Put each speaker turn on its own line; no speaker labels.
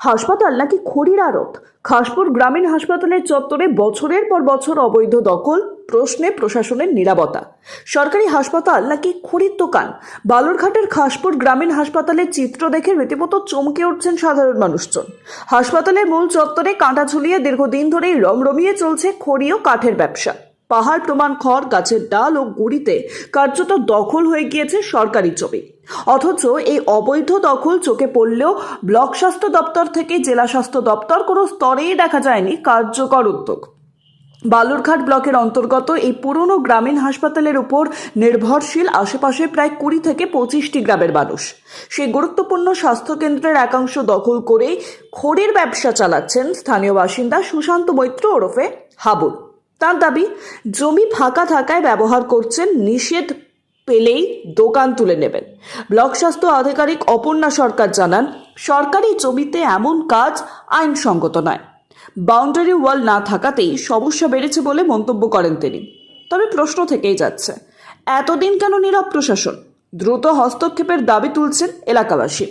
হাসপাতাল নাকি খড়ির আড়ত? খাসপুর গ্রামীণ হাসপাতালের চত্বরে বছরের পর বছর অবৈধ দখল, প্রশ্নে প্রশাসনের নিরাপত্তা। সরকারি হাসপাতাল নাকি খড়ির দোকান? বালুরঘাটের খাসপুর গ্রামীণ হাসপাতালের চিত্র দেখে রীতিমতো চমকে উঠছেন সাধারণ মানুষজন। হাসপাতালের মূল চত্বরে কাঁটা ঝুলিয়ে দীর্ঘদিন ধরেই রমরমিয়ে চলছে খড়ি ও কাঠের ব্যবসা। পাহাড় প্রমাণ খড়, গাছের ডাল ও গুড়িতে কার্যত দখল হয়ে গিয়েছে সরকারি জমি অথচ এই অবৈধ দখল চোখে পড়লেও ব্লক স্বাস্থ্য দপ্তর থেকে জেলা স্বাস্থ্য দপ্তর কোনো স্তরেই দেখা যায়নি কার্যকর উদ্যোগ। বালুরঘাট ব্লকের অন্তর্গত এই পুরনো গ্রামীণ হাসপাতালের উপর নির্ভরশীল আশেপাশে প্রায় কুড়ি থেকে পঁচিশটি গ্রামের মানুষ। সেই গুরুত্বপূর্ণ স্বাস্থ্যকেন্দ্রের একাংশ দখল করে খড়ির ব্যবসা চালাচ্ছেন স্থানীয় বাসিন্দা সুশান্ত মৈত্র ওরফে হাবুল। তার দাবি, জমি ফাঁকা থাকায় ব্যবহার করছেন, নিষেধ পেলেই দোকান তুলে নেবেন। ব্লক স্বাস্থ্য আধিকারিক অপর্ণা সরকার জানান, সরকারি জমিতে এমন কাজ আইনসঙ্গত নয়। বাউন্ডারি ওয়াল না থাকাতেই সমস্যা বেড়েছে বলে মন্তব্য করেন তিনি। তবে প্রশ্ন থেকেই যাচ্ছে, এতদিন কেন নীরব প্রশাসন? দ্রুত হস্তক্ষেপের দাবি তুলছেন এলাকাবাসী।